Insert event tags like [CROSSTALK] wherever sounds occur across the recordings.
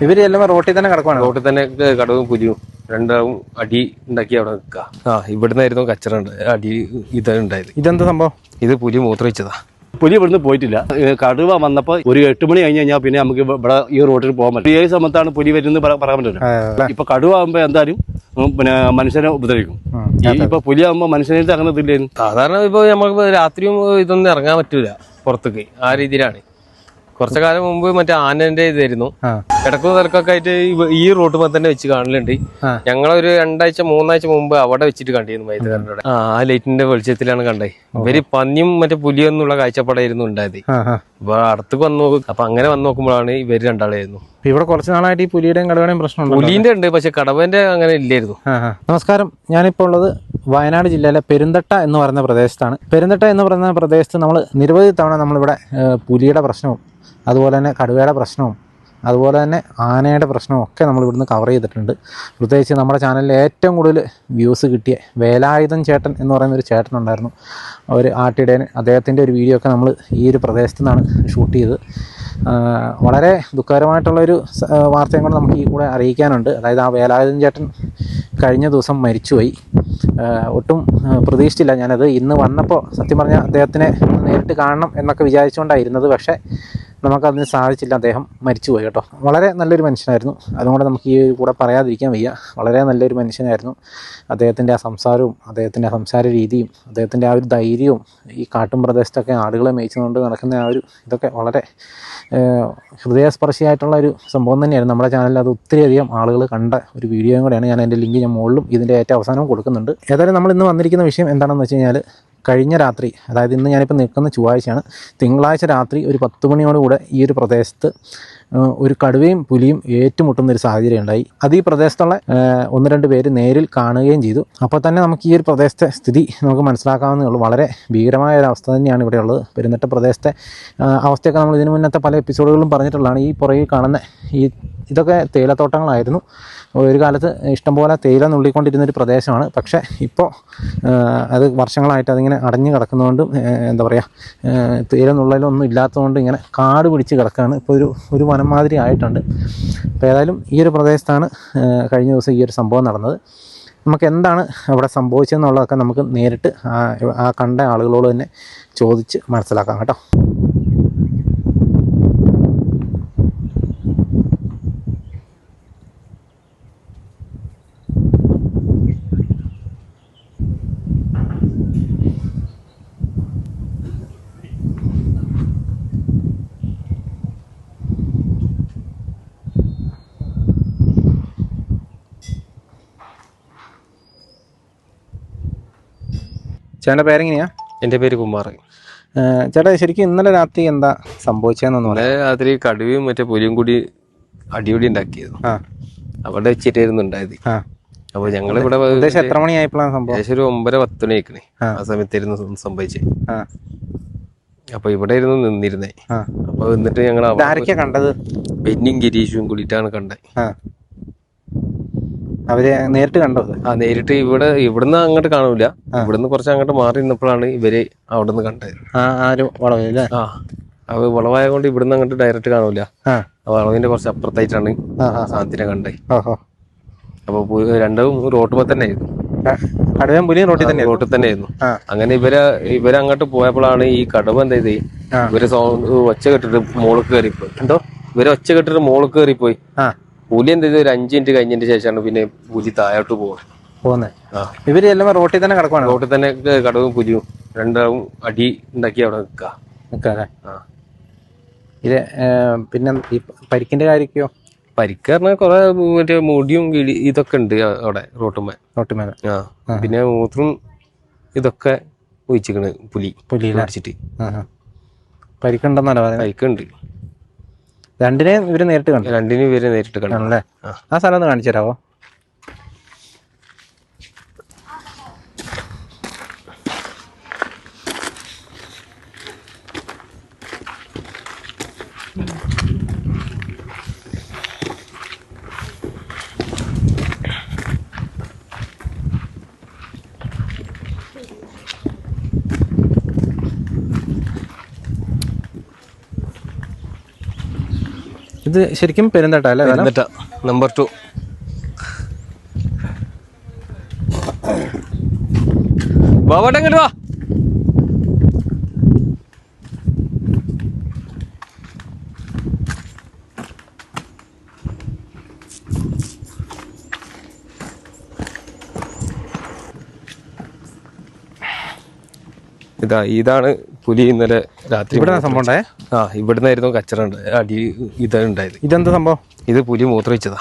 ഇവർ ചെല്ലുമ്പോ റോട്ടിൽ തന്നെ കിടക്കുവാണ്? റോട്ടിൽ തന്നെ കടവും പുലിയും രണ്ടാവും അടി ഉണ്ടാക്കി അവിടെ നിൽക്കുക. ആ. ഇവിടുന്നായിരുന്നു കച്ചറ ഉണ്ട് അടി ഇത് ഉണ്ടായത്. ഇതെന്താ സംഭവം? ഇത് പുലി മൂത്രയിച്ചതാ പുലി ഇവിടുന്ന് പോയിട്ടില്ല. കടുവ വന്നപ്പോ ഒരു എട്ട് മണി കഴിഞ്ഞ് കഴിഞ്ഞാൽ പിന്നെ നമുക്ക് ഇവിടെ ഈ റോഡിൽ പോകാൻ പറ്റും. ഏത് സമയത്താണ് പുലി വരുന്നത് പറ- പറയാൻ പറ്റില്ല. ഇപ്പൊ കടുവ ആകുമ്പോ എന്തായാലും പിന്നെ മനുഷ്യനെ ഉപദ്രവിക്കും. ഇപ്പൊ പുലി ആകുമ്പോ മനുഷ്യനെ അങ്ങനെ ഇതില്ലായിരുന്നു സാധാരണ ഇപ്പൊ നമുക്ക് രാത്രിയും ഇതൊന്നും ഇറങ്ങാൻ പറ്റൂല പുറത്തേക്ക്. ആ രീതിയിലാണ്. കുറച്ചു കാലം മുമ്പ് മറ്റേ ആനന്റെ ഇതായിരുന്നു. കിടക്കുന്ന തിരക്കൊക്കെ ആയിട്ട് ഈ റൂട്ട് മൊത്തം തന്നെ വെച്ച് കാണലുണ്ട്. ഞങ്ങളൊരു രണ്ടാഴ്ച മൂന്നാഴ്ച മുമ്പ് അവിടെ വെച്ചിട്ട് കണ്ടിരുന്നു വൈദ്യുതരുടെ ആ. ലൈറ്റിന്റെ വെളിച്ചത്തിലാണ് കണ്ടത്. ഇവർ പന്നിയും മറ്റേ പുലിയും എന്നുള്ള കാഴ്ചപ്പാടായിരുന്നു ഉണ്ടായത്. അപ്പൊ അടുത്തേക്ക് വന്ന് നോക്കും അപ്പൊ അങ്ങനെ വന്നു നോക്കുമ്പോഴാണ് ഇവർ രണ്ടാളായിരുന്നു. ഇവിടെ കുറച്ച് നാളായിട്ട് ഈ പുലിയുടെയും കടവയുടെയും പ്രശ്നം പുലിന്റെ ഉണ്ട് പക്ഷെ കടവന്റെ അങ്ങനെ ഇല്ലായിരുന്നു. നമസ്കാരം. ഞാനിപ്പോൾ ഉള്ളത് വയനാട് ജില്ലയിലെ പെരുന്തട്ട എന്ന് പറയുന്ന പ്രദേശത്താണ്. പെരുന്തട്ട എന്ന് പറയുന്ന പ്രദേശത്ത് നമ്മൾ നിരവധി തവണ നമ്മളിവിടെ പുലിയുടെ പ്രശ്നവും അതുപോലെ തന്നെ കടുവയുടെ പ്രശ്നവും അതുപോലെ തന്നെ ആനയുടെ പ്രശ്നവും ഒക്കെ നമ്മൾ ഇവിടുന്ന് കവർ ചെയ്തിട്ടുണ്ട്. പ്രത്യേകിച്ച് നമ്മുടെ ചാനലിൽ ഏറ്റവും കൂടുതൽ വ്യൂസ് കിട്ടിയ വേലായുധൻ ചേട്ടൻ എന്ന് പറയുന്ന ഒരു ചേട്ടൻ ഉണ്ടായിരുന്നു. ഒരു ആട്ടിടേന് അദ്ദേഹത്തിന്റെ ഒരു വീഡിയോ ഒക്കെ നമ്മൾ ഈ ഒരു പ്രദേശത്തു നിന്നാണ് ഷൂട്ട് ചെയ്തത്. വളരെ ദുഃഖകരമായിട്ടുള്ളൊരു വാർത്തയും കൂടെ നമുക്ക് ഈ കൂടെ അറിയിക്കാനുണ്ട്. അതായത് ആ വേലായുധൻ ചേട്ടൻ കഴിഞ്ഞ ദിവസം മരിച്ചുപോയി. ഒട്ടും പ്രതീക്ഷിച്ചില്ല ഞാനത്. ഇന്ന് വന്നപ്പോൾ സത്യം പറഞ്ഞാൽ അദ്ദേഹത്തിനെ നേരിട്ട് കാണണം എന്നൊക്കെ വിചാരിച്ചുകൊണ്ടായിരുന്നത് പക്ഷേ നമുക്കതിന് സാധിച്ചില്ല. അദ്ദേഹം മരിച്ചുപോയി കേട്ടോ. വളരെ നല്ലൊരു മനുഷ്യനായിരുന്നു. അതുകൊണ്ട് നമുക്ക് ഈ കൂടെ പറയാതിരിക്കാൻ വയ്യ. വളരെ നല്ലൊരു മനുഷ്യനായിരുന്നു. അദ്ദേഹത്തിന്റെ ആ സംസാരവും അദ്ദേഹത്തിന്റെ ആ സംസാര രീതിയും അദ്ദേഹത്തിന്റെ ആ ഒരു ധൈര്യവും ഈ കാട്ടും പ്രദേശത്തൊക്കെ ആടുകളെ മേയിച്ചുകൊണ്ട് നടക്കുന്ന ആ ഒരു ഇതൊക്കെ വളരെ ഹൃദയസ്പർശിയായിട്ടുള്ള ഒരു സംഭവം തന്നെയായിരുന്നു. നമ്മുടെ ചാനലിൽ അത് ഒത്തിരിയധികം ആളുകൾ കണ്ട ഒരു വീഡിയോയും കൂടെയാണ്. ഞാൻ എന്റെ ലിങ്ക് ഞാൻ മുകളിലും ഇതിന്റെ ഏറ്റവും അവസാനവും കൊടുക്കുന്നുണ്ട്. ഏതായാലും നമ്മൾ ഇന്ന് വന്നിരിക്കുന്ന വിഷയം എന്താണെന്ന് വെച്ച് കഴിഞ്ഞാൽ കഴിഞ്ഞ രാത്രി അതായത് ഇന്ന് ഞാനിപ്പോൾ നിൽക്കുന്ന ചൊവ്വാഴ്ചയാണ് തിങ്കളാഴ്ച രാത്രി ഒരു പത്ത് മണിയോടുകൂടെ ഈ ഒരു പ്രദേശത്ത് ഒരു കടുവയും പുലിയും ഏറ്റുമുട്ടുന്ന ഒരു സാഹചര്യം ഉണ്ടായി. അത് ഈ പ്രദേശത്തുള്ള ഒന്ന് രണ്ട് പേര് നേരിൽ കാണുകയും ചെയ്തു. അപ്പോൾ തന്നെ നമുക്ക് ഈ ഒരു പ്രദേശത്തെ സ്ഥിതി നമുക്ക് മനസ്സിലാക്കാവുന്നേ ഉള്ളൂ. വളരെ ഭീകരമായ ഒരു അവസ്ഥ തന്നെയാണ് ഇവിടെയുള്ളത് പെരുന്നട്ട പ്രദേശത്തെ അവസ്ഥയൊക്കെ നമ്മൾ ഇതിനു മുന്നത്തെ പല എപ്പിസോഡുകളും പറഞ്ഞിട്ടുള്ളതാണ്. ഈ പുറകിൽ കാണുന്ന ഈ ഇതൊക്കെ തേയിലത്തോട്ടങ്ങളായിരുന്നു. ഒരു കാലത്ത് ഇഷ്ടംപോലെ തേയില നുള്ളിക്കൊണ്ടിരുന്ന ഒരു പ്രദേശമാണ്. പക്ഷേ ഇപ്പോൾ അത് വർഷങ്ങളായിട്ട് അതിങ്ങനെ അടഞ്ഞു കിടക്കുന്നതുകൊണ്ടും എന്താ പറയുക തേയില നുള്ളലൊന്നും ഇല്ലാത്തതുകൊണ്ട് ഇങ്ങനെ കാട് പിടിച്ച് കിടക്കുകയാണ്. ഇപ്പോൾ ഒരു ഒരു വനം മാതിരി ആയിട്ടുണ്ട്. അപ്പോൾ ഏതായാലും ഈ ഒരു പ്രദേശത്താണ് കഴിഞ്ഞ ദിവസം ഈ ഒരു സംഭവം നടന്നത്. നമുക്ക് എന്താണ് അവിടെ സംഭവിച്ചതെന്നുള്ളതൊക്കെ നമുക്ക് നേരിട്ട് ആ കണ്ട ആളുകളോട് തന്നെ ചോദിച്ച് മനസ്സിലാക്കാം കേട്ടോ. ചേട്ടന്റെ പേരെങ്ങനെയാ? എന്റെ പേര് കുമാർ. ചേട്ടാ ശരിക്കും ഇന്നലെ രാത്രി എന്താ സംഭവിച്ചതെന്നു പറയാം രാത്രി കടുവയും മറ്റേ പുലിയും കൂടി അടിയൊടി ഉണ്ടാക്കിയത് അവിടെ വെച്ചിട്ടായിരുന്നു ഉണ്ടായത്. ആ. അപ്പൊ ഞങ്ങളിവിടെ ഏകദേശം എത്ര മണിയായപ്പോഴാണ് സംഭവം? ഏകദേശം ഒരു ഒമ്പര പത്ത് മണി ആയിക്കണേ. ആ. സമയത്തായിരുന്നു സംഭവിച്ചത് അപ്പൊ ഇവിടെ ഇരുന്ന് നിന്നിരുന്നേ. അപ്പൊ എന്നിട്ട് ഞങ്ങൾ ആരൊക്കെയാ കണ്ടത്? ബെന്നിയും ഗിരീഷും കൂടിയിട്ടാണ് കണ്ടത്. അവർ നേരിട്ട് കണ്ടോ ആ നേരിട്ട് ഇവിടെ ഇവിടുന്ന് അങ്ങോട്ട് കാണൂല. ഇവിടുന്ന് കുറച്ച് അങ്ങോട്ട് മാറി നിന്നപ്പോഴാണ് ഇവർ അവിടുന്ന് കണ്ടത്. ആ ആരും ആ. അവ വളവായ കൊണ്ട് ഇവിടുന്ന് അങ്ങോട്ട് ഡയറക്റ്റ് കാണൂല. വളവിന്റെ കുറച്ച് അപ്പുറത്തായിട്ടാണ് സാധനത്തിനെ കണ്ടത് അപ്പൊ രണ്ടും റോട്ടുമ്പോ തന്നെ ആയിരുന്നു. കടുവയും പുലിയും റോട്ടിൽ തന്നെ റോട്ടിൽ തന്നെ ആയിരുന്നു. അങ്ങനെ ഇവർ ഇവർ അങ്ങോട്ട് പോയപ്പോഴാണ് ഈ കടുവ എന്താ ചെയ്തേ. ഇവർ സൗണ്ട് ഒച്ച കെട്ടിട്ട് മോൾ കയറിപ്പോയി. എന്തോ? ഇവർ ഒച്ച കെട്ടിട്ട് മോൾ കയറിപ്പോയി. പുലി എന്ത് ചെയ്തു? ഒരു അഞ്ച് മിനിറ്റ് കഴിഞ്ഞതിന് ശേഷമാണ് പിന്നെ പുലി താഴോട്ട് പോകുന്നത് പോകുന്നത് ഇവർ എല്ലാം റോട്ടിൽ തന്നെ കിടക്കുവാണ്? റോട്ടിൽ തന്നെ കടവും പുലിയും രണ്ടാവും അടി ഉണ്ടാക്കി അവിടെ നിൽക്കുക. നിൽക്കാല്ലേ ഇത് പിന്നെ ഈ പരിക്കിന്റെ കാര്യക്കോ പരിക്ക് പറഞ്ഞാൽ കുറെ മറ്റേ മുടിയും കിളി ഇതൊക്കെ ഉണ്ട് അവിടെ റോട്ടുമേ റോട്ടുമേ ആ. പിന്നെ മൂത്രം ഇതൊക്കെ ഒഴിച്ചിക്കണ് പുലി പുലി അടിച്ചിട്ട്. പരിക്കുണ്ടെന്നല്ല പരിക്കുണ്ട്. രണ്ടിനെയും ഇവർ നേരിട്ട് കണ്ടു. രണ്ടിനും ഇവർ നേരിട്ട് കണ്ടു. ആ. സ്ഥലം ഒന്ന് കാണിച്ചു തരാമോ ഇത് ശരിക്കും പെരുന്തട്ട അല്ലേ? പെരുന്തട്ട നമ്പർ ടു ബാബാട്ടൻ കേട്ടോ ഇതാ ഇതാണ് പുലി ഇന്നലെ രാത്രി ഇവിടെ സംഭവം ഉണ്ടായേ? ആ ഇവിടുന്നായിരുന്നു കച്ചറ ഉണ്ട് അടി ഇത് ഉണ്ടായത്. ഇതെന്ത് സംഭവം? ഇത് പുലി മൂത്രയിച്ചതാ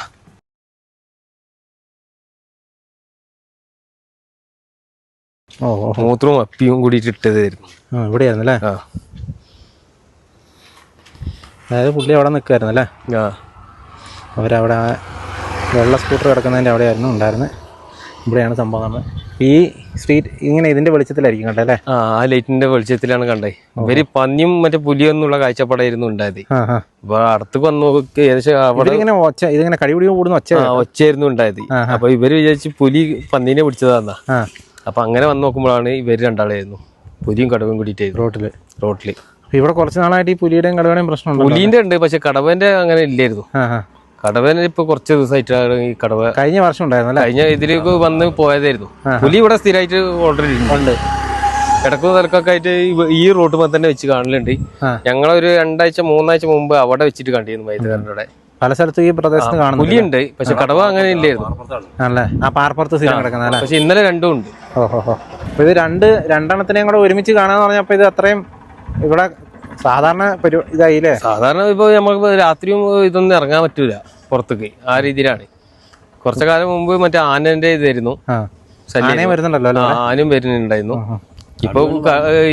ഓ ഓ മൂത്രവും അപ്പിയും കൂടിയിട്ട് ഇട്ടതായിരുന്നു. ആ ഇവിടെയായിരുന്നു അല്ലേ ആ. അതായത് പുള്ളി അവിടെ നിൽക്കുമായിരുന്നു അല്ലേ ആ. അവരവിടെ വെള്ള സ്കൂട്ടർ കിടക്കുന്നതിന്റെ അവിടെയായിരുന്നു ഉണ്ടായിരുന്നത് ഇവിടെയാണ് സംഭവം ഈ സ്ട്രീറ്റ് ഇങ്ങനെ ഇതിന്റെ വെളിച്ചത്തിലായിരിക്കും കണ്ടല്ലേ ആ ആ ലൈറ്റിന്റെ വെളിച്ചത്തിലാണ് കണ്ടേ ഇവർ പന്നിയും മറ്റേ പുലിയൊന്നുള്ള കാഴ്ചപ്പാടായിരുന്നു ഉണ്ടായത്. അപ്പൊ അടുത്ത് വന്ന് നോക്കി ഏകദേശം അവിടെ ഇങ്ങനെ ഒച്ച ഇതിങ്ങനെ കടിപിടി കൂടുന്ന ഒച്ച ഒച്ചയായിരുന്നു ഉണ്ടായത്. അപ്പൊ ഇവർ വിചാരിച്ച് പുലി പന്നീനെ പിടിച്ചതാന്നാ. അപ്പൊ അങ്ങനെ വന്ന് നോക്കുമ്പോഴാണ് ഇവർ രണ്ടാളായിരുന്നു. പുലിയും കടവും കൂടിയിട്ടായിരുന്നു. റോട്ടിൽ. റോട്ടിൽ. ഇവിടെ കുറച്ച് നാളായിട്ട് ഈ പുലിയുടെയും കടവയുടെയും പ്രശ്നം പുലിന്റെ ഉണ്ട് പക്ഷെ കടവന്റെ അങ്ങനെ ഇല്ലായിരുന്നു. ആ ഇപ്പൊ കുറച്ച് ദിവസമായിട്ടാണ് ഈ കടവ കഴിഞ്ഞ വർഷം ഉണ്ടായിരുന്നു അല്ലേ കഴിഞ്ഞ ഇതിലേക്ക് വന്ന് പോയതായിരുന്നു. പുലി ഇവിടെ സ്ഥിരമായിട്ട് ഓൾറെഡി ഉണ്ട്. കിടക്കുന്ന തിരക്കൊക്കെ ആയിട്ട് ഈ ഈ റോഡ് തന്നെ വെച്ച് കാണലുണ്ട്. ഞങ്ങളൊരു രണ്ടാഴ്ച മൂന്നാഴ്ച മുമ്പ് അവിടെ വെച്ചിട്ട് കണ്ടിരുന്നു വൈദ്യുതകാരുടെ പല സ്ഥലത്തും ഈ പ്രദേശത്ത് കാണുന്നു പുലിയുണ്ട് പക്ഷെ കടവ അങ്ങനെ ഇല്ലായിരുന്നു. ആണല്ലേ? ആ പാർപ്പുറത്ത് സ്ഥിരം കിടക്കുന്ന പക്ഷെ ഇന്നലെ രണ്ടും ഉണ്ട്. ഓഹോ ഇത് രണ്ട് രണ്ടെണ്ണത്തിനെയും കൂടെ ഒരുമിച്ച് കാണാന്ന് പറഞ്ഞപ്പോ ഇത് അത്രയും ഇവിടെ സാധാരണ ഇതായില്ലേ? സാധാരണ ഇപ്പൊ നമുക്ക് രാത്രിയും ഇതൊന്നും ഇറങ്ങാൻ പറ്റൂല പുറത്തേക്ക് ആ രീതിയിലാണ്. കുറച്ചു കാലം മുമ്പ് മറ്റേ ആനന്റെ ഇതായിരുന്നു. വരുന്നുണ്ടല്ലോ ആനയും വരുന്നുണ്ടായിരുന്നു. ഇപ്പൊ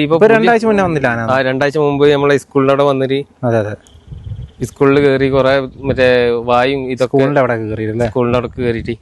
ഇപ്പൊ രണ്ടാഴ്ച മുന്നേ വന്നില്ല ആ രണ്ടാഴ്ച മുമ്പ് നമ്മളെ സ്കൂളിലൂടെ വന്നിട്ട് അതെ അതെ. സ്കൂളിൽ കയറി കുറെ മറ്റേ വായും ഇതൊക്കെ സ്കൂളിന്റെ അവിടെ കയറിയില്ലേ സ്കൂളിന്റെ അവിടെ കയറിയിട്ട്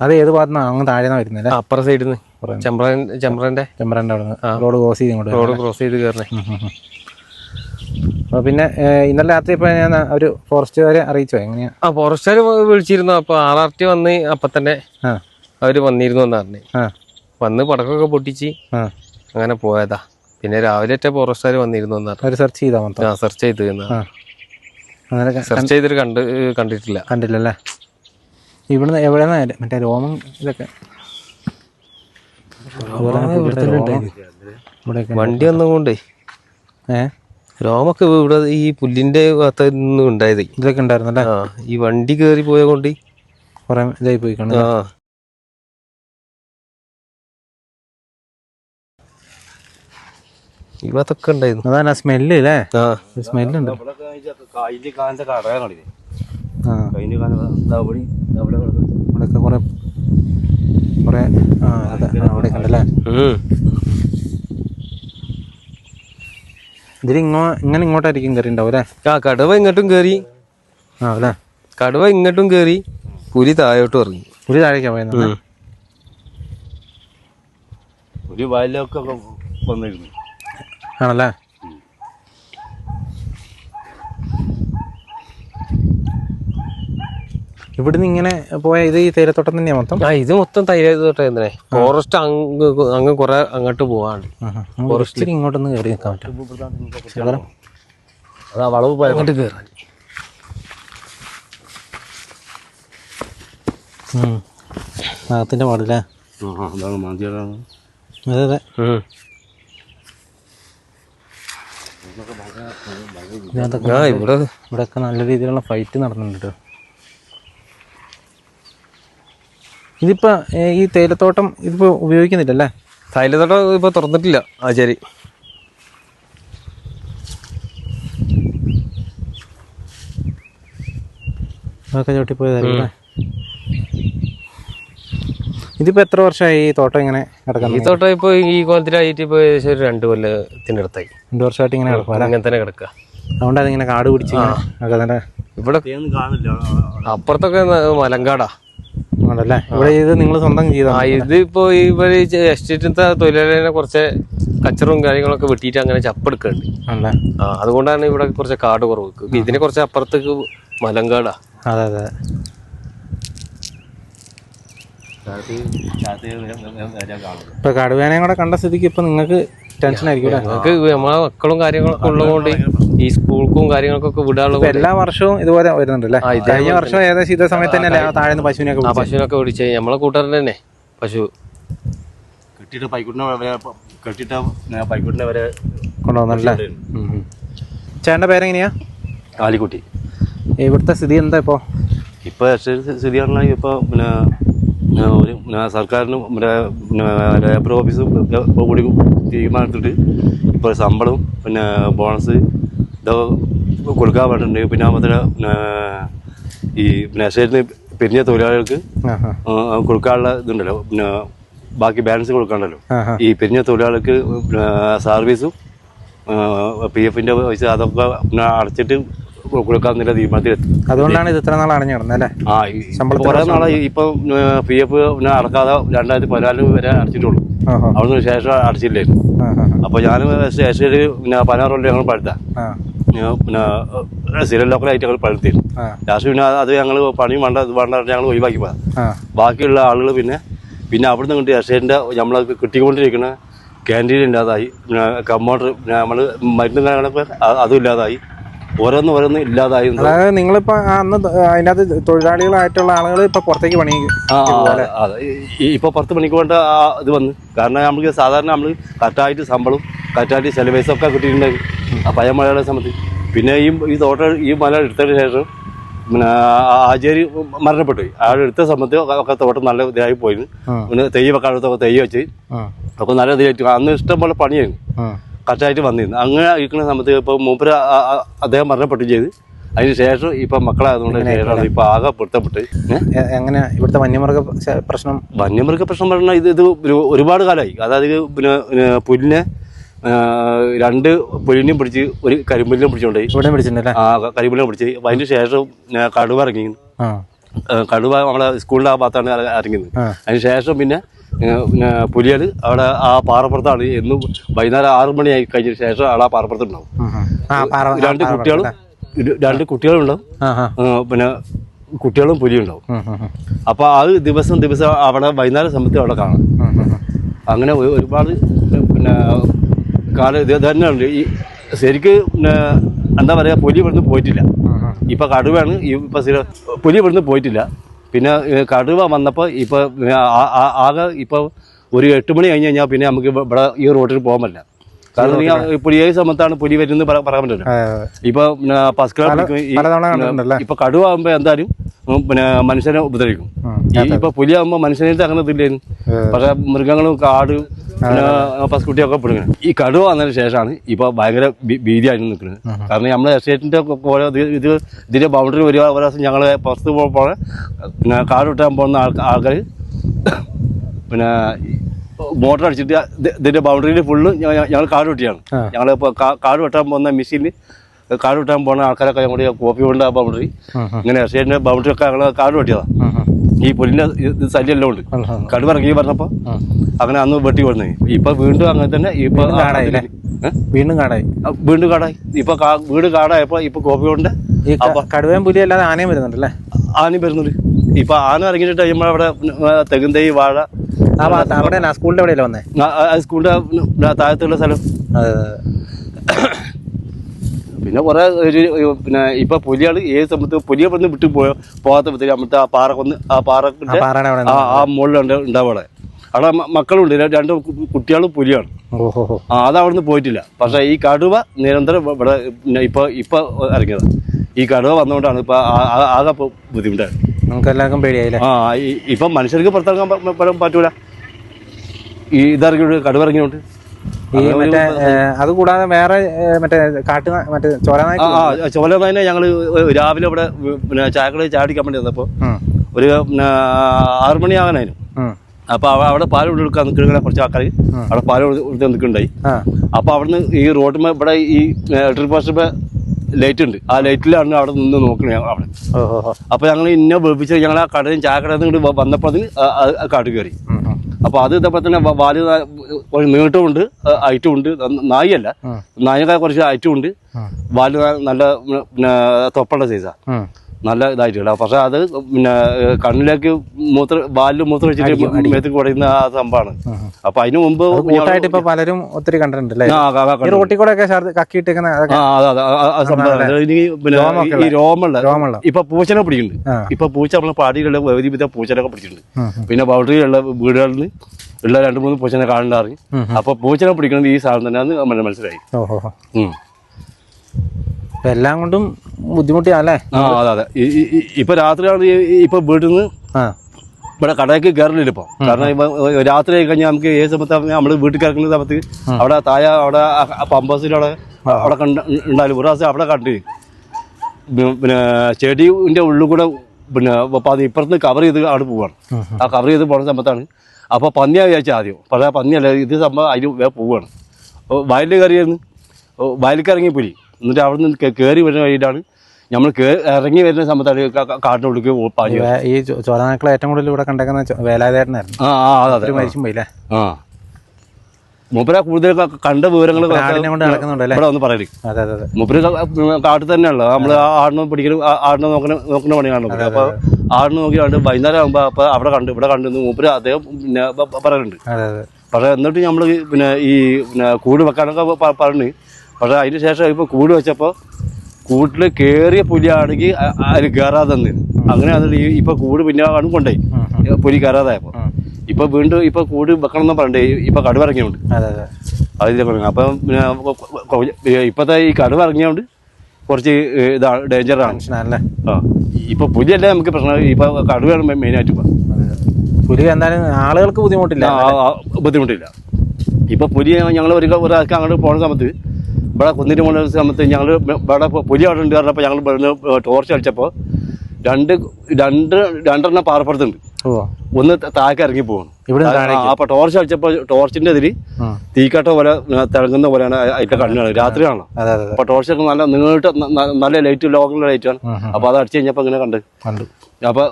അത് ഏത് ഭാഗത്തുനിന്ന് അങ്ങ് താഴെ അല്ലേ? അപ്പുറ സൈഡിൽ നിന്ന് ചെമ്പ്രന്റെ ചെമ്പ്രൻ ചെമ്പ്രന്റെ? അവിടെ നിന്ന് റോഡ് ക്രോസ് ചെയ്ത് ഇങ്ങോട്ട് റോഡ് ക്രോസ് ചെയ്ത് കയറണേ അപ്പൊ പിന്നെ ഏഹ്, ഇന്നലെ രാത്രി ഇപ്പൊ ഞാൻ ഒരു ഫോറസ്റ്റുകാരെ അറിയിച്ചോ? എങ്ങനെയാ? ആ ഫോറസ്റ്റുകാർ വിളിച്ചിരുന്നു. അപ്പൊ ആർ ആർ ടി വന്ന് അപ്പൊ തന്നെ ആ. അവർ വന്നിരുന്നു എന്ന് പറഞ്ഞു. ആ. വന്ന് പടക്കമൊക്കെ പൊട്ടിച്ച് ആ. അങ്ങനെ പോയതാ. പിന്നെ രാവിലെ ഒറ്റ ഫോറസ്റ്റുകാർ വന്നിരുന്നു എന്ന് പറഞ്ഞു. സെർച്ച് ചെയ്താ മൊത്തം? ഞാൻ സെർച്ച് ചെയ്ത് ആ. അങ്ങനെ ക- സെർച്ച് ചെയ്തിട്ട് കണ്ട് കണ്ടിട്ടില്ല. കണ്ടില്ലല്ലേ? ഇവിടുന്ന് എവിടെ നിന്നായാലും മറ്റേ രോമം ഇതൊക്കെ. വണ്ടി വന്നുകൊണ്ടേ ഏ? രോമൊക്കെ ഇവിടെ ഈ പുല്ലിന്റെ ഭാഗത്ത് നിന്ന് ഉണ്ടായത്. ഇതൊക്കെ ഉണ്ടായിരുന്നല്ലേ ഈ വണ്ടി കേറി പോയ കൊണ്ട്. കുറെ ഇതായി പോയി കാണും ആ. ഈ ഭാഗത്തൊക്കെ ഉണ്ടായിരുന്നു. അതാണ് സ്മെല്ല് അല്ലേ? ആ. സ്മെല്ലുണ്ട്. കാലത്തെ കഴിഞ്ഞ കാലം അവിടെ അവിടെ ഇവിടെയൊക്കെ കുറെ കുറെ ആ അതെ അവിടെ കണ്ടല്ലേ? ഇങ്ങോ ഇങ്ങനെ ഇങ്ങോട്ടായിരിക്കും കയറി ഉണ്ടാവും അല്ലേ? ആ കടുവ ഇങ്ങോട്ടും കേറി. ആ അല്ലേ? കടുവ ഇങ്ങോട്ടും കേറി. പുലി താഴോട്ടും ഇറങ്ങി. പുലി താഴേക്കാ പോയത്. ഒരു വയലൊക്കെ വന്നിരുന്നു. ആണല്ലേ? ഇവിടുന്ന് ഇങ്ങനെ പോയ ഇത് ഈ തേയിലത്തോട്ടം തന്നെയാ മൊത്തം? ആ ഇത് മൊത്തം തൈരായതോട്ടെ ഫോറസ്റ്റ് അങ്ങ് അങ്ങ് കുറെ അങ്ങോട്ട് പോവാണ്ട്. ഫോറസ്റ്റിൽ ഇങ്ങോട്ടൊന്ന് കയറി നിൽക്കാൻ പറ്റും. അതാ വളവ് പോയ അങ്ങോട്ട് കയറാൻ നാഗത്തിന്റെ പാടില്ലേ? അതെ അതെ. ഇവിടെ ഇവിടെയൊക്കെ നല്ല രീതിയിലുള്ള ഫൈറ്റ് നടന്നിട്ടുണ്ട് കേട്ടോ ഇതിപ്പോ ഈ തേയിലത്തോട്ടം ഇതിപ്പോ ഉപയോഗിക്കുന്നില്ലല്ലേ? തൈലത്തോട്ടം ഇപ്പൊ തുറന്നിട്ടില്ല ആചാരി. അതൊക്കെ ചവിട്ടിപ്പോയതായിരിക്കും അല്ലേ? ഇതിപ്പോ എത്ര വർഷമായി ഈ തോട്ടം ഇങ്ങനെ കിടക്കുന്നത്? ഈ തോട്ടം ഇപ്പൊ ഈ കോലത്തിലായിട്ട് ഇപ്പൊ ഏകദേശം ഒരു രണ്ടു കൊല്ലത്തിന്റെ അടുത്തായി. രണ്ടു വർഷമായിട്ട് ഇങ്ങനെ കിടക്കും അങ്ങനെ തന്നെ കിടക്കുക. അതുകൊണ്ട് അതിങ്ങനെ കാട് പിടിച്ച് ഇവിടെ അപ്പുറത്തൊക്കെ മലങ്കാടാ. ആണല്ലേ? ഇവിടെ ഇത് നിങ്ങൾ സ്വന്തം ചെയ്താ ഇത് ഇപ്പോ ഇവർ എസ്റ്റേറ്റിലത്തെ തൊഴിലാളികളെ കുറച്ച് കച്ചറും കാര്യങ്ങളൊക്കെ വെട്ടിയിട്ട് അങ്ങനെ ചപ്പെടുക്കുന്നുണ്ട് ആ അതുകൊണ്ടാണ് ഇവിടെ കുറച്ച് കാട് കുറവ് ഇതിനെ കുറച്ച് അപ്പുറത്തേക്ക് മലങ്കാടാ. അതെ അതെ. ഇപ്പൊ കടുവേനയും കൂടെ കണ്ട സ്ഥിതിക്ക് ഇപ്പൊ നിങ്ങൾക്ക് ടെൻഷൻ ആയിരിക്കും ഞങ്ങൾക്ക് നമ്മളെ മക്കളും കാര്യങ്ങളൊക്കെ ഉള്ളതുകൊണ്ട് ഈ സ്കൂൾക്കും കാര്യങ്ങൾക്കൊക്കെ വിടാനുള്ള എല്ലാ വർഷവും ഇതുപോലെ വരുന്നുണ്ടല്ലേ? കഴിഞ്ഞ വർഷം ഏകദേശം ഇതേ സമയത്ത് തന്നെ താഴെ പശുവിനൊക്കെ ആ. പശുവിനൊക്കെ പിടിച്ച്. നമ്മളെ കൂട്ടുകാരൻ തന്നെ. പശു. കെട്ടിട്ട് പൈക്കുട്ടിനെ വരെ കെട്ടിയിട്ട് പൈക്കൂട്ടിനെ വരെ കൊണ്ടുവന്നല്ലേ? ചേട്ടന്റെ പേരെങ്ങനെയാ? കാലിക്കുട്ടി. ഇവിടുത്തെ സ്ഥിതി എന്താ ഇപ്പോ? ഇപ്പോൾ സ്ഥിതി ഇപ്പോൾ പിന്നെ പിന്നെ ഒരു സർക്കാരിനും ലേബർ ഓഫീസും കൂടി തീരുമാനത്തിട്ട് ഇപ്പോൾ ശമ്പളവും പിന്നെ ബോണസ് ഇതൊക്കെ കൊടുക്കാൻ പറ്റുന്നുണ്ട് പിന്നെ അതുപോലെ ഈ പിന്നെ എസ്റ്റേറ്റിന് പിരിഞ്ഞ തൊഴിലാളികൾക്ക് കൊടുക്കാനുള്ള ഇതുണ്ടല്ലോ. പിന്നെ ബാക്കി ബാലൻസ് കൊടുക്കാണ്ടല്ലോ. ഈ പിരിഞ്ഞ തൊഴിലാളികൾക്ക് സർവീസും പി എഫിന്റെ പൈസ അതൊക്കെ പിന്നെ അടച്ചിട്ട് കൊടുക്കാമെന്നുള്ള തീരുമാനത്തിലെത്തി അതുകൊണ്ടാണ് ഇത് ഇത്ര നാൾ അടഞ്ഞു കിടന്നത് അല്ലേ? ആ കുറെ നാളെ ഇപ്പം പി എഫ് പിന്നെ അടക്കാതെ രണ്ടായിരത്തി പതിനാലിന് വരെ അടച്ചിട്ടുള്ളൂ. അവിടുന്ന് ശേഷം അടച്ചില്ലായിരുന്നു അപ്പൊ ഞാൻ ശേഷം പിന്നെ പതിനാറ് കൊല്ലം ഞങ്ങൾ പഴുത്ത പിന്നെ സ്ഥിരം ലോക്കലായിട്ട് ഞങ്ങൾ പഴുത്തിരുന്നു ലാസ്റ്റ് പിന്നെ അത് ഞങ്ങൾ പണി വേണ്ട ഇത് വേണ്ട ഞങ്ങൾ ഒഴിവാക്കി പോകാം ബാക്കിയുള്ള ആളുകൾ പിന്നെ പിന്നെ അവിടുന്ന് കൊണ്ട് എസ്റ്റേറ്റിന്റെ നമ്മളെ കിട്ടിക്കൊണ്ടിരിക്കുന്ന ക്യാന്റീൻ ഇല്ലാതായി. പിന്നെ പിന്നെ നമ്മൾ മരുന്നും അതും ഇല്ലാതായി. ഓരോന്ന് ഓരോന്ന് ഇല്ലാതായി അതായത് നിങ്ങളിപ്പോ അന്ന് അതിനകത്ത് തൊഴിലാളികളായിട്ടുള്ള ആളുകൾ ഇപ്പൊ പുറത്തേക്ക് പണി ഇപ്പൊ പുറത്ത് പണിക്ക് കൊണ്ട് ഇത് വന്ന്. കാരണം നമ്മൾ സാധാരണ നമ്മൾ കറക്റ്റായിട്ട് ശമ്പളം കറക്റ്റായിട്ട് ചെലവേസ് ഒക്കെ കിട്ടിയിട്ടുണ്ടായിരുന്നു ആ പഴയ മലയാള സമയത്ത്. പിന്നെ ഈ ഈ തോട്ട ഈ മല എടുത്തതിന് ശേഷം പിന്നെ ആചാരി മരണപ്പെട്ടു. പോയി. ആ എടുത്ത സമയത്ത് ഒക്കെ തോട്ടം നല്ല ഇതായി പോയിരുന്നു പിന്നെ തെയ്യ വെക്കാനത്തൊക്കെ തെയ്യ വെച്ച്. അപ്പൊ ഒക്കെ നല്ല ഇതായിട്ട് അന്ന് ഇഷ്ടം പോലെ പണിയായിരുന്നു. കറക്റ്റായിട്ട് വന്നിരുന്നു. അങ്ങനെ ഇരിക്കുന്ന സമയത്ത് ഇപ്പോൾ മൂപ്പര് അദ്ദേഹം മരണപ്പെട്ടു ചെയ്ത്. അതിന് ശേഷം ഇപ്പൊ മക്കളായതുകൊണ്ട് ഇപ്പൊ ആകെ പൊരുത്തപ്പെട്ട്. എങ്ങനെ ഇവിടുത്തെ വന്യമൃഗ പ്രശ്നം? വന്യമൃഗ പ്രശ്നം പറഞ്ഞാൽ ഇത് ഇത് ഒരുപാട് കാലമായി. അതായത് പിന്നെ പുല്ലിനെ രണ്ട് പുലിനെയും പിടിച്ച് ഒരു കരിമ്പുലിനെ പിടിച്ചോണ്ടേ ഇവിടെ പിടിച്ചിട്ടുണ്ടല്ലേ? ആ കരിമ്പുലിനെ പിടിച്ച്. അതിന് ശേഷം കടുവ ഇറങ്ങി കടുവ നമ്മളെ സ്കൂളിന്റെ ആ ഭാഗത്താണ് ഇറങ്ങിയത് അതിന് ശേഷം പിന്നെ പിന്നെ പുലികൾ അവിടെ ആ പാറപ്പുറത്താണ്. എന്നും വൈകുന്നേരം ആറു മണിയായി കഴിഞ്ഞ ശേഷം അവിടെ ആ പാറപ്പുറത്തുണ്ടാവും. രണ്ട് കുട്ടികളും രണ്ട് ആ ആ, പിന്നെ കുട്ടികളും പുലിയും ഉണ്ടാവും അപ്പൊ അത് ദിവസം ദിവസം അവിടെ വൈകുന്നേരം സമയത്ത് അവിടെ കാണാം. അങ്ങനെ ഒരുപാട് പിന്നെ കാലം ഇത് തന്നെയുണ്ട്. ഈ ശരിക്ക് പിന്നെ എന്താ പറയുക പുലി ഇവിടുന്ന് പോയിട്ടില്ല. ഇപ്പൊ കടുവയാണ്. ഇപ്പൊ പുലി ഇവിടുന്ന് പോയിട്ടില്ല. പിന്നെ കടുവ വന്നപ്പോൾ ഇപ്പൊ ആ- ആ- ആകെ ഇപ്പോൾ ഒരു എട്ട് മണി കഴിഞ്ഞ് കഴിഞ്ഞാൽ പിന്നെ നമുക്ക് ഇവിടെ ഈ റോട്ടിൽ പോകാൻ പറ്റില്ല. കാരണം ഇപ്പോൾ പുലി ഏത് സമയത്താണ് പുലി വരുന്നത് പറ- പറയാൻ പറ്റില്ല. ഇപ്പൊ കണ്ടിട്ടുണ്ടല്ലേ? ഇപ്പൊ കടുവ ആകുമ്പോ എന്തായാലും പിന്നെ മനുഷ്യനെ ഉപദ്രവിക്കും. ഇപ്പൊ പുലിയാകുമ്പോ മനുഷ്യനെ അങ്ങനെ ഇതില്ലായിരുന്നു പക്ഷെ മൃഗങ്ങളും കാട് പസ്കുട്ടിയൊക്കെ പിടിക്കണം. ഈ കടുവ വന്നതിന് ശേഷമാണ് ഇപ്പൊ ഭയങ്കര ഭീതിയായിട്ട് നിൽക്കുന്നത് കാരണം നമ്മളെ എസ്റ്റേറ്റിന്റെ ഓരോ ഇത് ഇത് ഇതിന്റെ ബൗണ്ടറി വരിക ഓരോ ദിവസം ഞങ്ങൾ പുറത്ത് പോകുമ്പോൾ പിന്നെ കാട് വിട്ടാൻ പോകുന്ന ആൾക്കാർ ആൾക്കാർ പിന്നെ മോട്ടർ അടിച്ചിട്ട് ഇതിന്റെ ബൗണ്ടറിയിൽ ഫുള്ള് ഞങ്ങൾ കാട് വെട്ടിയാണ്. ഞങ്ങൾ ഇപ്പോൾ കാട് വെട്ടാൻ പോകുന്ന മെഷീനിൽ കാട് വെട്ടാൻ പോകുന്ന ആൾക്കാരൊക്കെ ഞങ്ങളുടെ കോപ്പി കൊണ്ട് ആ ബൗണ്ടറി. ഇങ്ങനെ എസ്റ്റേറ്റിന്റെ ബൗണ്ടറി ഒക്കെ ഞങ്ങൾ കാട് വെട്ടിയതാണ്. ഈ പുല്ലിന്റെ ഇത് ശല്യമെല്ലാം ഉണ്ട്. കടുവ ഇറങ്ങി പറഞ്ഞപ്പോ അങ്ങനെ അന്ന് വെട്ടി കൊടുന്നു. ഇപ്പൊ വീണ്ടും അങ്ങനെ തന്നെ ഇപ്പൊ വീണ്ടും കാടായി വീണ്ടും കാടായി. ഇപ്പൊ വീട് കാടായപ്പോ ഇപ്പൊ കോപ്പി കൊണ്ട് ഈ ക- കടുവയും പുലി അല്ലാതെ ആനയും വരുന്നുണ്ടല്ലേ? ആനയും വരുന്നുണ്ട്. ഇപ്പൊ ആന ഇറങ്ങിയിട്ട് നമ്മളവിടെ തെങ്ങുന്തൈ വാഴ സ്കൂളിന്റെ അവിടെയല്ല വന്നേ? സ്കൂളിന്റെ താഴത്തുള്ള സ്ഥലം. [COUGHS] പിന്നെ കുറെ ഒരു പിന്നെ ഇപ്പൊ പുലിയാൾ ഏത് സമയത്ത് പുലിയെ വന്ന് വിട്ടു പോയോ? പോകാത്ത വിധത്തിൽ നമ്മുടെ ആ പാറ കൊന്ന് ആ പാറ ആ ആ മുകളിലുണ്ട് ഉണ്ടാവും അവിടെ. മക്കളുണ്ട് രണ്ട് കുട്ടികളും പുലിയാണ് ആ അത് അവിടുന്ന് പോയിട്ടില്ല. പക്ഷേ ഈ കടുവ നിരന്തരം ഇവ- ഇവിടെ ഇപ്പൊ ഇപ്പൊ ഇറങ്ങിയത്. ഈ കടുവ വന്നുകൊണ്ടാണ് ഇപ്പൊ ആകെ ഇപ്പൊ ബുദ്ധിമുട്ടായത്. നമുക്ക് എല്ലാവർക്കും പേടിയായില്ലേ? ആ ഇപ്പൊ മനുഷ്യർക്ക് പുറത്തിറങ്ങാൻ പറ്റൂല. ഈ ഇതിറങ്ങിയോണ്ട് കടുവ ഇറങ്ങിയോണ്ട്. ഈ മറ്റേ അത് കൂടാതെ വേറെ മറ്റേ കാട്ടു മറ്റേ ചോരനായ ചോരനായ ഞങ്ങൾ രാവിലെ ഇവിടെ പിന്നെ ചായക്കട ചാടിക്കാൻ വേണ്ടി വന്നപ്പോൾ ഒരു പിന്നെ ആറ് മണിയാകാനായിരുന്നു അപ്പൊ അവ- അവിടെ പാൽ കൊടുക്കാൻ നിൽക്കുന്ന കുറച്ച് ആൾക്കാർ അവിടെ പാൽ കൊടുത്ത് നിൽക്കുന്നുണ്ടായി. അപ്പൊ അവിടുന്ന് ഈ റോഡിൽ ഇവിടെ ഈ ഇലക്ട്രിക് പോസ്റ്റ് ലൈറ്റ് ഉണ്ട്. ആ ലൈറ്റിലാണ് അവിടെ നിന്ന് നോക്കണേ അവിടെ. അപ്പൊ ഞങ്ങൾ ഇന്ന വേപ്പിച്ച് ഞങ്ങൾ ആ കടയിൽ ചായക്കടയിൽ നിന്ന് വന്നപ്പോ വന്നപ്പോൾ അതിന് ആ- ആ- ആ കാട് കയറി. ഉം, ഉം. അപ്പൊ അത് ഇതേപോലെ തന്നെ വാലി നീട്ടമുണ്ട് ഐറ്റും ഉണ്ട് ന- നായല്ല ഉം. നായക കുറച്ച് ഐറ്റും ഉണ്ട് ഉം. വാൽ നല്ല പിന്നെ തൊപ്പുള്ള സൈസാ ഉം. നല്ല ഇതായിട്ടുള്ള പക്ഷെ അത് പിന്നെ കണ്ണിലേക്ക് മൂത്ര ബാലിൽ മൂത്ര വെച്ചിട്ട് മേത്തേക്ക് കുടയുന്ന ആ സംഭവമാണ്. അപ്പൊ അതിന് മുമ്പ് അത് കൂട്ടായിട്ട് ഇപ്പൊ പലരും ഒത്തിരി കണ്ടിട്ടുണ്ട് റോട്ടിൽ കൂടെ ഒക്കെ കക്കിയിട്ടേക്കുന്ന ഈ രോമുള്ള. ഇപ്പൊ പൂച്ചനെ പിടിക്കുന്നുണ്ട്. ഇപ്പൊ പൂച്ച നമ്മളെ പാടിയിലുള്ള ഒരുവിധ പൂച്ചനൊക്കെ പിടിച്ചിട്ടുണ്ട്. പിന്നെ ബൗണ്ടറിയിലുള്ള വീടുകളിൽ ഉള്ള രണ്ട് മൂന്ന് പൂച്ചനെ കാണണ്ടാറി അപ്പൊ പൂച്ചനെ പിടിക്കുന്നത് ഈ സാധനം തന്നെയാന്ന് മനസ്സിലായി. ഇപ്പൊ എല്ലാം കൊണ്ടും ബുദ്ധിമുട്ടിയാല്ലേ ആ അതെ അതെ. ഇപ്പൊ രാത്രിയാണ് ഇപ്പൊ വീട്ടിൽ നിന്ന് ഇവിടെ കടയ്ക്ക് കയറില്ല ഇപ്പൊ. കാരണം ഇപ്പൊ രാത്രി ആയി കഴിഞ്ഞാൽ നമുക്ക് ഏത് സമയത്ത് നമ്മൾ വീട്ടിൽ കിടക്കുന്ന സമയത്ത് അവിടെ തായ അവിടെ പമ്പസിലവിടെ അവിടെ കണ്ട് ഉണ്ടായാലും ഒരു പ്രാവശ്യം അവിടെ കണ്ട്. പിന്നെ ചെടിന്റെ ഉള്ളിൽ കൂടെ പിന്നെ അത് ഇപ്പുറത്ത് കവർ ചെയ്ത് അവിടെ പോവാണ്. ആ കവർ ചെയ്ത് പോണ സമയത്താണ്. അപ്പൊ പന്നിയാ വിചാരിച്ച ആദ്യം. പക്ഷേ പന്നിയല്ല ഇത് സംഭവം അതിന് പോവുകയാണ് പോവാണ്. അപ്പോൾ വയലിൽ കയറിയായിരുന്നു. വയലിൽ കറങ്ങി പുലി എന്നിട്ട് അവിടെ നിന്ന് കയറി വരുന്ന വഴിയിട്ടാണ് നമ്മൾ ഇറങ്ങി വരുന്ന സമയത്താണ് ക- ക- കാട്ടിനുള്ളിലേക്ക് പാഞ്ഞു ഈ ചോ- ചോലനാക്കളെ ഏറ്റവും കൂടുതൽ ഇവിടെ കണ്ടേക്കുന്ന വേലായുധേട്ടനായിരുന്നു. ആ അതെ മരിച്ചും പോയില്ലേ ആ. മൂപ്പര കൂടുതൽ കണ്ട വിവരങ്ങൾ മൂപ്പര ഇവിടെ ഒന്ന് മൂപ്പര് കാട്ടിൽ തന്നെയാണല്ലോ. നമ്മൾ ആടിനെ പിടിക്കലും ആടിനെ നോക്കണ നോക്കുന്ന പണിയാണ്. അപ്പൊ ആടിനെ നോക്കി കണ്ട് വൈകുന്നേരം ആകുമ്പോ അപ്പൊ അവിടെ കണ്ടു ഇവിടെ കണ്ടു മൂപ്പര അദ്ദേഹം പിന്നെ പറയുന്നുണ്ട് പക്ഷെ എന്നിട്ട് നമ്മൾ പിന്നെ ഈ പിന്നെ കൂട് വെക്കാനൊക്കെ പറഞ്ഞു പക്ഷെ അതിന് ശേഷം ഇപ്പൊ കൂട് വെച്ചപ്പോൾ കൂട്ടിൽ കേറിയ പുലിയാണെങ്കിൽ അതിൽ കയറാതെ നിന്ന് അങ്ങനെ ഈ ഇപ്പൊ കൂട് പിന്നെ കാണും കൊണ്ടേ. പുലി കയറാതായപ്പോ ഇപ്പൊ വീണ്ടും ഇപ്പൊ കൂട് വെക്കണം എന്ന് പറഞ്ഞേ ഇപ്പൊ കടുവ ഇറങ്ങിയുണ്ട്. അതെ അതെ. അതിലെ പറഞ്ഞു അപ്പം പിന്നെ ഇപ്പത്തെ ഈ കടുവ ഇറങ്ങിയോണ്ട് കുറച്ച് ഇതാണ് ഡേഞ്ചറാണ്. ആണ് ആ. ഇപ്പൊ പുലിയല്ല നമുക്ക് പ്രശ്നം. ഇപ്പൊ കടുവയാണ് മെയിൻ ആയിട്ട് ഇപ്പൊ. പുലി എന്തായാലും ആളുകൾക്ക് ബുദ്ധിമുട്ടില്ല ബുദ്ധിമുട്ടില്ല. ഇപ്പൊ പുലി ഞങ്ങൾ ഒരു ഒരാൾക്ക് അങ്ങോട്ട് പോണ സമയത്ത് ഇവിടെ കുന്നിരി പോണ സമയത്ത് ഞങ്ങൾ ഇവിടെ പുലി അവിടെ ഉണ്ട് പറഞ്ഞപ്പോൾ ഞങ്ങൾ ഇവിടുന്ന് ടോർച്ച് അടിച്ചപ്പോൾ രണ്ട് രണ്ട് രണ്ടെണ്ണം പാറപ്പുറത്തുണ്ട്. ഒന്ന് താഴേക്ക് ഇറങ്ങി പോകണം ഇവിടെ? അപ്പൊ ടോർച്ച് അടിച്ചപ്പോൾ ടോർച്ചിന്റെ ഇതിൽ തീക്കാട്ട പോലെ തിളങ്ങുന്ന പോലെയാണ് അതിന്റെ കണ്ണുകൾ രാത്രിയാണല്ലോ അതെ അപ്പൊ ടോർച്ച് ഒക്കെ നല്ല നീട്ട് നല്ല ലൈറ്റ് ലോകം ലൈറ്റാണ്. അപ്പൊ അത് അടിച്ചു കഴിഞ്ഞപ്പോ ഇങ്ങനെ കണ്ട്. കണ്ടു. അപ്പൊ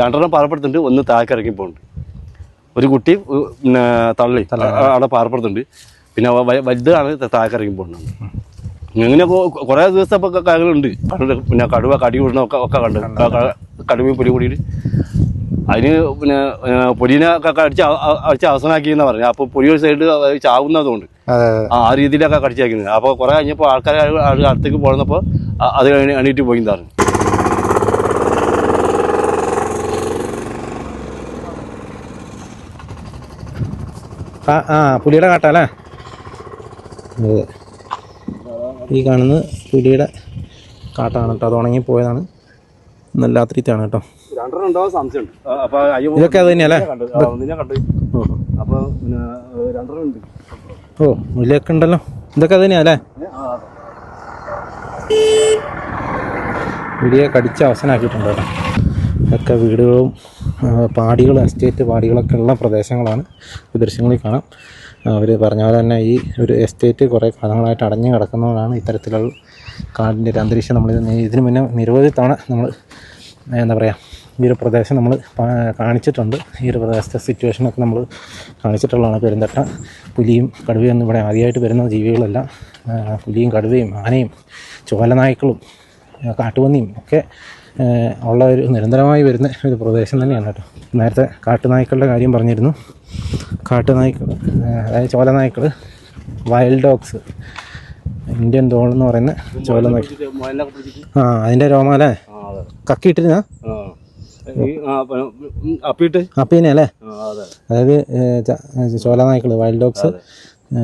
രണ്ടെണ്ണം പാറപ്പെടുത്തുണ്ട് ഒന്ന് താഴേക്ക് ഇറങ്ങി പോകുന്നുണ്ട് ഒരു കുട്ടി പിന്നെ തള്ളി. അവിടെ പാറപ്പെടുത്തുണ്ട് പിന്നെ വലുതാണ് താഴെ ഇറങ്ങി പോകുന്നത്. ഇങ്ങനെ കുറെ കുറേ ദിവസത്തെ ഇപ്പൊ കാര്യങ്ങളുണ്ട് കണ്ട് പിന്നെ കടുവ കടി വിടണ ഒക്കെ ഒക്കെ കണ്ട്. കടുവയും പുലി കൂടിയിട്ട്. അതിന് പിന്നെ പൊലിനെ ഒക്കെ അടിച്ച് അ- അ- അടിച്ച് അവസാനാക്കി എന്നാ പറഞ്ഞു. അപ്പൊ പുലി ഒരു സൈഡ് ചാവുന്നതുകൊണ്ട്. ആ രീതിയിലൊക്കെ കടിച്ചാക്കുന്നത് അപ്പോൾ കുറെ കഴിഞ്ഞപ്പോൾ ആൾക്കാർ അടുത്തേക്ക് പോകുന്നപ്പോ അത് എണീ- എണീറ്റ് പോയി പറഞ്ഞു. ആ ആ പുലിയുടെ കാട്ടല്ലേ അതെ. ഈ കാണുന്നത് പുലിയുടെ കാട്ടാണ് കേട്ടോ. അത് ഉണങ്ങി പോയതാണ് നല്ല രാത്രിത്താണ് കേട്ടോ ഇതൊക്കെ അത് തന്നെയല്ലേ? ഓ. മുല്ലൊക്കെ ഉണ്ടല്ലോ. ഇതൊക്കെ അത് തന്നെയല്ലേ പുലിയെ കടിച്ച് അവസാനാക്കിയിട്ടുണ്ട് കേട്ടോ. ഇതൊക്കെ വീടുകളും പാടികളും എസ്റ്റേറ്റ് പാടികളൊക്കെ ഉള്ള പ്രദേശങ്ങളാണ്. ദൃശ്യങ്ങളിൽ കാണാം. അവർ പറഞ്ഞ പോലെ തന്നെ ഈ ഒരു എസ്റ്റേറ്റ് കുറേ കാലങ്ങളായിട്ട് അടഞ്ഞു കിടക്കുന്നതാണ് ഇത്തരത്തിലുള്ള കാടിന്റെ ഒരു അന്തരീക്ഷം നമ്മൾ ഇതിന് മുന്നേ നിരവധി തവണ നമ്മൾ എന്താ പറയുക ഈ ഒരു പ്രദേശം നമ്മൾ കാണിച്ചിട്ടുണ്ട്. ഈ ഒരു പ്രദേശത്തെ സിറ്റുവേഷനൊക്കെ നമ്മൾ കാണിച്ചിട്ടുള്ളതാണ് പെരുന്തട്ട. പുലിയും കടുവയും ഒന്നും ഇവിടെ ആദ്യമായിട്ട് വരുന്ന ജീവികളെല്ലാം പുലിയും കടുവയും ആനയും ചോലനായ്ക്കളും കാട്ടുപന്നിയും ഒക്കെ ഉള്ള ഒരു നിരന്തരമായി വരുന്ന ഒരു പ്രദേശം തന്നെയാണ് കേട്ടോ. നേരത്തെ കാട്ടുനായ്ക്കളുടെ കാര്യം പറഞ്ഞിരുന്നു. കാട്ടുനായ്ക്കൾ അതായത് ചോലനായ്ക്കൾ വൈൽഡ് ഡോഗ്സ് ഇന്ത്യൻ ഡോൾ എന്ന് പറയുന്ന ചോലനായ്ക്കൾ ആ അതിന്റെ രോമാല അതെ. കക്കിയിട്ടിരുന്നാ അപ്പീനെ അല്ലേ? അതെ. അതായത് ചോലനായ്ക്കൾ വൈൽഡ് ഡോഗ്സ്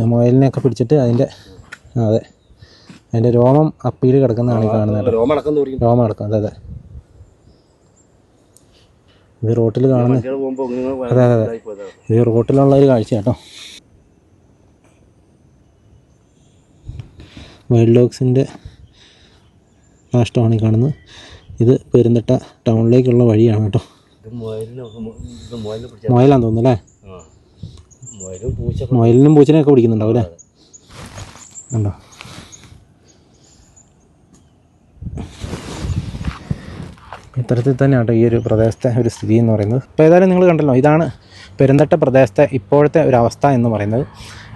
മുയലിനെയൊക്കെ പിടിച്ചിട്ട് അതിന്റെ അതെ. അതിന്റെ രോമം അപ്പീൽ കിടക്കുന്നതാണ് ഈ കാണുന്നത് രോമം അടക്കം അതെ അതെ. ഇത് റോട്ടിൽ കാണുന്ന അതെ അതെ അതെ. ഇത് റോട്ടിലുള്ള ഒരു കാഴ്ച കേട്ടോ. വൈൽഡ് ഡോഗ്സിന്റെ നാഷ്ടമാണ് ഈ കാണുന്നത്. ഇത് പെരുന്തട്ട ടൗണിലേക്കുള്ള വഴിയാണ് കേട്ടോ. മുയലാന്ന് തോന്നുന്നു അല്ലേ? മുയലിനും പൂച്ചനെയൊക്കെ പിടിക്കുന്നുണ്ടാവും അല്ലേ? ഉണ്ടോ ഇത്തരത്തിൽ തന്നെയാണ് ഈ ഒരു പ്രദേശത്തെ ഒരു സ്ഥിതി എന്ന് പറയുന്നത്. ഇപ്പോൾ ഏതായാലും നിങ്ങൾ കണ്ടല്ലോ ഇതാണ് പെരുന്തട്ട പ്രദേശത്തെ ഇപ്പോഴത്തെ ഒരു അവസ്ഥ എന്ന് പറയുന്നത്.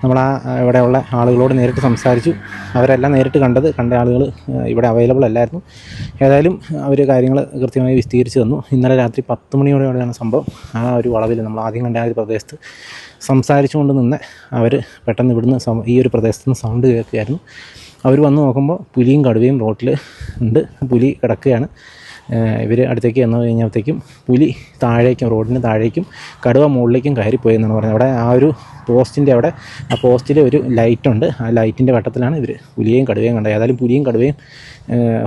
നമ്മൾ ആ ഇവിടെയുള്ള ആളുകളോട് നേരിട്ട് സംസാരിച്ചു. അവരെല്ലാം നേരിട്ട് കണ്ടത് കണ്ട ആളുകൾ ഇവിടെ അവൈലബിൾ അല്ലായിരുന്നു. ഏതായാലും അവർ കാര്യങ്ങൾ കൃത്യമായി വിശദീകരിച്ച് തന്നു. ഇന്നലെ രാത്രി പത്ത് മണിയോടെയാണ് സംഭവം. ആ ഒരു വളവിൽ നമ്മൾ ആദ്യം കണ്ട ആ ഒരു പ്രദേശത്ത് സംസാരിച്ചുകൊണ്ട് നിന്ന് അവർ പെട്ടെന്ന് ഇവിടുന്ന് ഈ ഒരു പ്രദേശത്ത് നിന്ന് സൗണ്ട് കേൾക്കുകയായിരുന്നു. അവർ വന്ന് നോക്കുമ്പോൾ പുലിയും കടുവയും റോട്ടിൽ ഉണ്ട്. പുലി കിടക്കുകയാണ്. ഇവർ അടുത്തേക്ക് ചെന്ന് കഴിഞ്ഞപ്പോഴത്തേക്കും പുലി താഴേക്കും റോഡിന് താഴേക്കും കടുവ മുകളിലേക്കും കയറിപ്പോയി എന്നാണ് പറയുന്നത് അവിടെ ആ ഒരു പോസ്റ്റിന്റെ അവിടെ ആ പോസ്റ്റിൽ ഒരു ലൈറ്റുണ്ട്. ആ ലൈറ്റിന്റെ വട്ടത്തിലാണ് ഇവർ പുലിയെയും കടുവയും കണ്ടത്. ഏതായാലും പുലിയും കടുവയും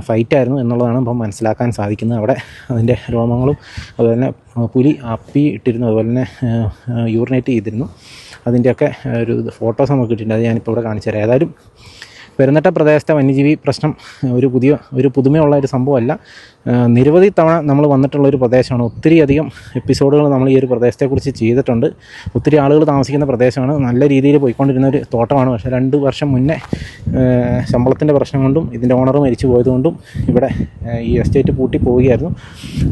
ഫൈറ്റായിരുന്നു എന്നുള്ളതാണ് ഇപ്പം മനസ്സിലാക്കാൻ സാധിക്കുന്നത്. അവിടെ അതിന്റെ രോമങ്ങളും അതുപോലെ തന്നെ പുലി അപ്പി ഇട്ടിരുന്നു അതുപോലെ തന്നെ യൂറിനേറ്റ് ചെയ്തിരുന്നു. അതിന്റെയൊക്കെ ഒരു ഫോട്ടോസ് നമുക്ക് കിട്ടിയിട്ടുണ്ട്. അത് ഞാനിപ്പോൾ ഇവിടെ കാണിച്ചു തരാം. ഏതായാലും പെരുന്നട്ട പ്രദേശത്തെ വന്യജീവി പ്രശ്നം ഒരു പുതിയ ഒരു പുതുമയുള്ള ഒരു സംഭവമല്ല. നിരവധി തവണ നമ്മൾ വന്നിട്ടുള്ള ഒരു പ്രദേശമാണ്. ഒത്തിരി അധികം എപ്പിസോഡുകൾ നമ്മൾ ഈ ഒരു പ്രദേശത്തെക്കുറിച്ച് ചെയ്തിട്ടുണ്ട്. ഒത്തിരി ആളുകൾ താമസിക്കുന്ന പ്രദേശമാണ്. നല്ല രീതിയിൽ പോയിക്കൊണ്ടിരുന്ന ഒരു തോട്ടമാണ്. പക്ഷേ രണ്ട് വർഷം മുന്നേ ശമ്പളത്തിന്റെ പ്രശ്നം കൊണ്ടും ഇതിന്റെ ഓണർ മരിച്ചു പോയതുകൊണ്ടും ഇവിടെ ഈ എസ്റ്റേറ്റ് പൂട്ടി പോവുകയായിരുന്നു.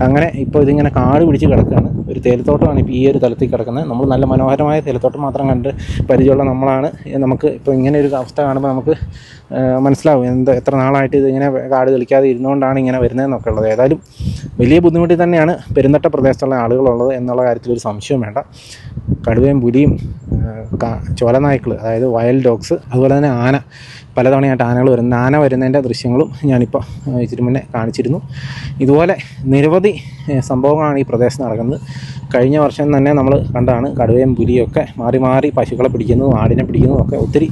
അങ്ങനെ ഇപ്പോൾ ഇതിങ്ങനെ കാട് പിടിച്ച് കിടക്കുകയാണ്. ഒരു തേയിലത്തോട്ടമാണ് ഇപ്പോൾ ഈ ഒരു തലത്തിൽ കിടക്കുന്നത്. നമ്മൾ നല്ല മനോഹരമായ തേയിലത്തോട്ടം മാത്രം കണ്ട് പരിചയമുള്ള നമ്മളാണ്. നമുക്ക് ഇപ്പോൾ ഇങ്ങനെ ഒരു അവസ്ഥ കാണുമ്പോൾ നമുക്ക് മനസ്സിലാവും എന്ത് എത്ര നാളായിട്ട് ഇതിങ്ങനെ കാട് കളിക്കാതെ ഇരുന്നുകൊണ്ടാണ് ഇങ്ങനെ വരുന്നതെന്നൊക്കെ ഉള്ളത്. ഏതായാലും വലിയ ബുദ്ധിമുട്ടിൽ തന്നെയാണ് പെരുന്തട്ട പ്രദേശത്തുള്ള ആളുകളുള്ളത് എന്നുള്ള കാര്യത്തിൽ ഒരു സംശയവും വേണ്ട. കടുവയും പുലിയും ചോലനായ്ക്കൾ അതായത് വയൽ ഡോഗ്സ് അതുപോലെ തന്നെ ആന പലതവണയായിട്ട് ആനകൾ വരുന്ന ആന വരുന്നതിന്റെ ദൃശ്യങ്ങളും ഞാനിപ്പോൾ ഇച്ചിരി മുന്നേ കാണിച്ചിരുന്നു. ഇതുപോലെ നിരവധി സംഭവങ്ങളാണ് ഈ പ്രദേശത്ത് നടക്കുന്നത്. കഴിഞ്ഞ വർഷം തന്നെ നമ്മൾ കണ്ടാണ് കടുവയും പുലിയൊക്കെ മാറി മാറി പശുക്കളെ പിടിക്കുന്നതും ആടിനെ പിടിക്കുന്നതും ഒക്കെ ഒത്തിരി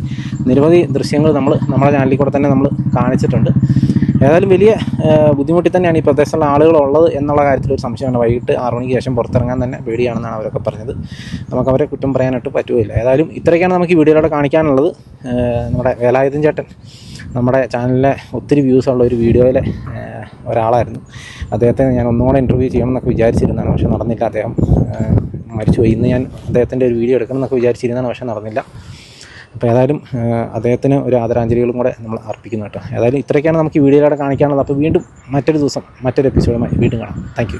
നിരവധി ദൃശ്യങ്ങൾ നമ്മൾ നമ്മുടെ ചാനലിൽ കൂടെ തന്നെ നമ്മൾ കാണിച്ചിട്ടുണ്ട്. ഏതായാലും വലിയ ബുദ്ധിമുട്ടി ബുദ്ധിമുട്ടിൽ തന്നെയാണ് ഈ പ്രദേശത്തുള്ള ആളുകൾ ഉള്ളത് എന്നുള്ള കാര്യത്തിൽ ഒരു സംശയമാണ് വൈകിട്ട് ആറു മണിക്ക് ശേഷം പുറത്തിറങ്ങാൻ തന്നെ പേടിയാണെന്നാണ് അവരൊക്കെ പറഞ്ഞത്. നമുക്ക് അവരെ കുറ്റം പറയാനായിട്ട് പറ്റുകയില്ല ഏതായാലും ഇത്രയൊക്കെയാണ് നമുക്ക് ഈ വീഡിയോയിലൂടെ കാണിക്കാനുള്ളത്. നമ്മുടെ വേലായുധൻ ചേട്ടൻ. നമ്മുടെ ചാനലിലെ ഒത്തിരി വ്യൂസ് ഉള്ള ഒരു വീഡിയോയിലെ ഒരാളായിരുന്നു. അദ്ദേഹത്തെ ഞാൻ ഒന്നുകൂടെ ഇന്റർവ്യൂ ചെയ്യണം എന്നൊക്കെ വിചാരിച്ചിരുന്നതാണ് പക്ഷേ നടന്നില്ല. അദ്ദേഹം മരിച്ചു മരിച്ചുപോയി. ഇന്ന് ഞാൻ അദ്ദേഹത്തിന്റെ ഒരു വീഡിയോ എടുക്കണം എന്നൊക്കെ വിചാരിച്ചിരുന്നതാണ് പക്ഷേ നടന്നില്ല. അപ്പോൾ ഏതായാലും അദ്ദേഹത്തിന് ഒരു ആദരാഞ്ജലികളും കൂടെ നമ്മൾ അർപ്പിക്കുന്നു കേട്ടോ. ഏതായാലും ഇത്രയൊക്കെയാണ് നമുക്ക് ഈ വീഡിയോയിലൂടെ കാണിക്കാനുള്ളത്. അപ്പോൾ വീണ്ടും മറ്റൊരു ദിവസം മറ്റൊരു എപ്പിസോഡുമായി വീണ്ടും കാണാം. താങ്ക്